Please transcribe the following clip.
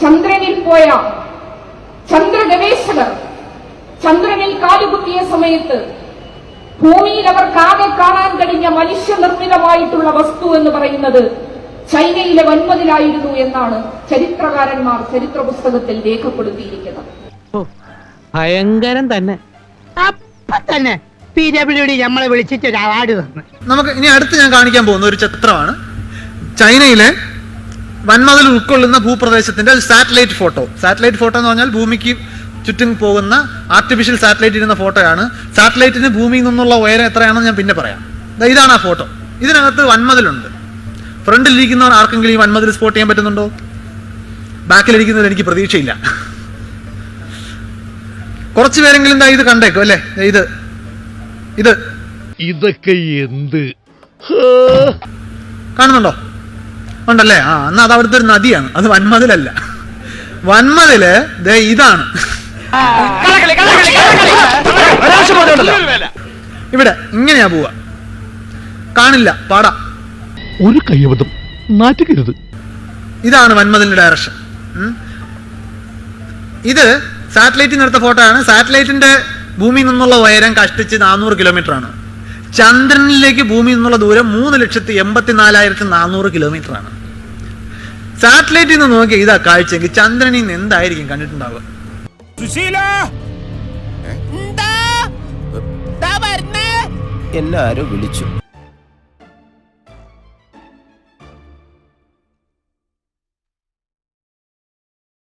ചന്ദ്രനിൽ പോയ ചന്ദ്ര ഗവേഷകർ ചന്ദ്രനിൽ കാലുകുത്തിയ സമയത്ത് ഭൂമിയിൽ അവർക്കാകെ കാണാൻ കഴിഞ്ഞ മനുഷ്യനിർമ്മിതമായിട്ടുള്ള വസ്തു എന്ന് പറയുന്നത് ചൈനയിലെ വൻമതിലായിരുന്നു എന്നാണ് ചരിത്രകാരന്മാർ ചരിത്ര പുസ്തകത്തിൽ രേഖപ്പെടുത്തിയിരിക്കുന്നത് ഭയങ്കരം തന്നെ. അപ്പൊ തന്നെ പി ഡബ്ല്യു ഡി നമ്മളെ വിളിച്ചിട്ട് ഒരു അവാർഡ് തന്നു. നമുക്ക് ഇനി അടുത്ത് ഞാൻ കാണിക്കാൻ പോകുന്ന ഒരു ചിത്രമാണ് ചൈനയിലെ വൻമതിൽ ഉൾക്കൊള്ളുന്ന ഭൂപ്രദേശത്തിന്റെ ഒരു സാറ്റലൈറ്റ് ഫോട്ടോ. സാറ്റലൈറ്റ് ഫോട്ടോ എന്ന് പറഞ്ഞാൽ ഭൂമിക്ക് ചുറ്റും പോകുന്ന ആർട്ടിഫിഷ്യൽ സാറ്റലൈറ്റ് ഇരുന്ന ഫോട്ടോയാണ്. സാറ്റലൈറ്റിന് ഭൂമിയിൽ നിന്നുള്ള ഉയരം എത്രയാണെന്ന് ഞാൻ പിന്നെ പറയാം. ഇതാണ് ആ ഫോട്ടോ. ഇതിനകത്ത് വൻമതിലുണ്ട്. ഫ്രണ്ടിലിരിക്കുന്നവർ ആർക്കെങ്കിലും ഈ വൻമതിൽ സ്പോട്ട് ചെയ്യാൻ പറ്റുന്നുണ്ടോ? ബാക്കിലിരിക്കുന്നതിൽ എനിക്ക് പ്രതീക്ഷയില്ല. കുറച്ചു പേരെങ്കിലും ഇത് കണ്ടേക്കും അല്ലേ? ഇത്. ഇത്. ഇതൊക്കെ എന്ത്? കാണുന്നുണ്ടോ? ഉണ്ടല്ലേ? ആ എന്നാ അത് അവിടുത്തെ ഒരു നദിയാണ്. അത് വൻമതിലല്ല. വൻമതിൽ ദേ ഇതാണ്. ഇവിടെ ഇങ്ങനെയാ പോവാ കാണില്ല പാടാ. ഒരു കയ്യബദ്ധം. നാറ്റുകരുത്. ഇതാണ് വൻമതിലിന്റെ ഡയറക്ഷൻ ഇത് സാറ്റലൈറ്റിൽ എടുത്ത ഫോട്ടോ ആണ്. സാറ്റലൈറ്റിന്റെ ഭൂമിയിൽ നിന്നുള്ള ഉയരം കഷ്ടിച്ച് നാനൂറ് കിലോമീറ്റർ ആണ്. ചന്ദ്രനിലേക്ക് ഭൂമിയിൽ നിന്നുള്ള ദൂരം മൂന്ന് ലക്ഷത്തി എൺപത്തി നാലായിരത്തി നാനൂറ് കിലോമീറ്റർ ആണ്. സാറ്റലൈറ്റിൽ നിന്ന് നോക്കിയ ഇതാ കാഴ്ചയെങ്കിൽ ചന്ദ്രനിൽ നിന്ന് എന്തായിരിക്കും കണ്ടിട്ടുണ്ടാവുക? എന്നെ ആരോ വിളിച്ചു.